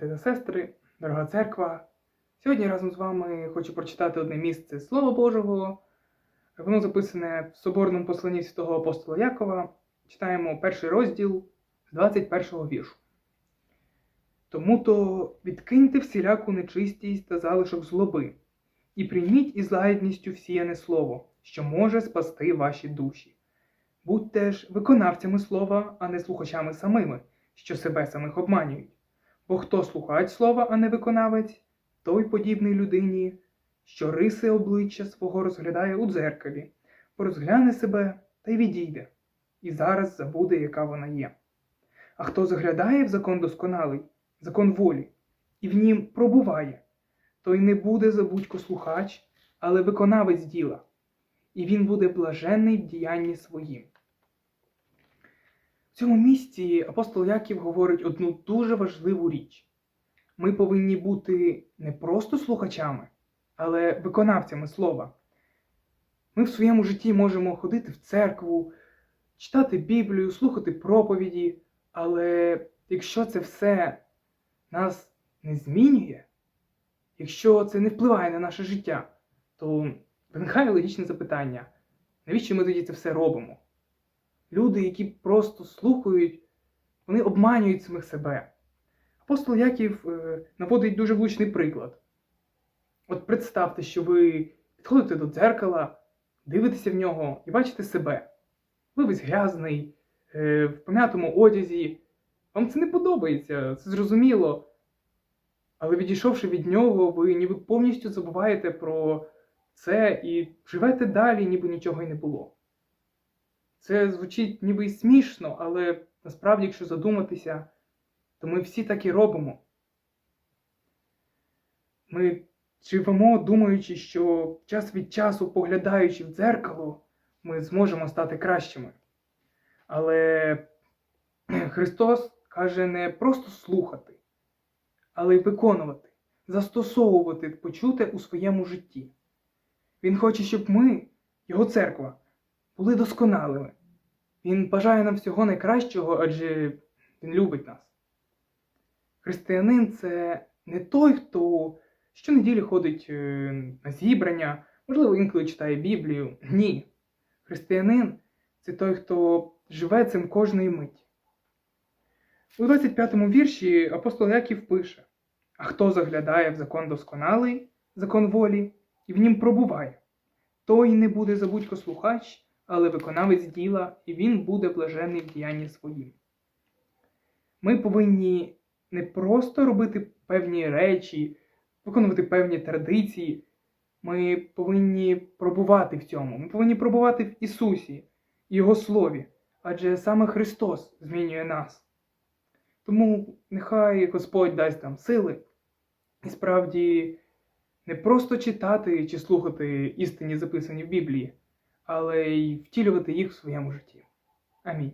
брати та сестри, дорога церква. Сьогодні разом з вами хочу прочитати одне місце Слова Божого. Воно записане в соборному посланні святого апостола Якова. Читаємо перший розділ з 21 віршу. Тому то відкиньте всіляку нечистість та залишок злоби, і прийміть із лагідністю всіяне слово, що може спасти ваші душі. Будьте ж виконавцями слова, а не слухачами самими, що себе самих обманюють. Бо хто слухач слова, а не виконавець, той подібний людині, що риси обличчя свого розглядає у дзеркалі, порозгляне себе та й відійде, і зараз забуде, яка вона є. А хто заглядає в закон досконалий, закон волі, і в нім пробуває, той не буде забудько слухач, але виконавець діла, і він буде блаженний в діянні своїм. Цьому місці апостол Яків говорить одну дуже важливу річ. Ми повинні бути не просто слухачами, але виконавцями слова. Ми в своєму житті можемо ходити в церкву, читати Біблію, слухати проповіді, але якщо це все нас не змінює, якщо це не впливає на наше життя, то виникає логічне запитання, навіщо ми тоді це все робимо? Люди, які просто слухають, вони обманюють самих себе. Апостол Яків е, наводить дуже влучний приклад. От представте, що ви підходите до дзеркала, дивитеся в нього і бачите себе. Ви весь грязний, е, в пом'ятому одязі. Вам це не подобається, це зрозуміло. Але відійшовши від нього, ви ніби повністю забуваєте про це і живете далі, ніби нічого й не було. Це звучить ніби смішно, але насправді, якщо задуматися, то ми всі так і робимо. Ми живемо, думаючи, що час від часу, поглядаючи в дзеркало, ми зможемо стати кращими. Але Христос каже не просто слухати, але й виконувати, застосовувати почуте у своєму житті. Він хоче, щоб ми, Його церква, були досконалими. Він бажає нам всього найкращого, адже Він любить нас. Християнин це не той, хто щонеділі ходить е, на зібрання, можливо, інколи читає Біблію. Ні. Християнин це той, хто живе цим кожної миті. У 25 му вірші апостол Яків пише: А хто заглядає в закон досконалий, закон волі, і в нім пробуває, той не буде забудько слухач, але виконавець діла, і він буде блажений в діянні своїм. Ми повинні не просто робити певні речі, виконувати певні традиції. Ми повинні пробувати в цьому. Ми повинні пробувати в Ісусі, Його Слові, адже саме Христос змінює нас. Тому нехай Господь дасть нам сили і справді не просто читати чи слухати істині, записані в Біблії, але й втілювати їх в своєму житті. Амінь.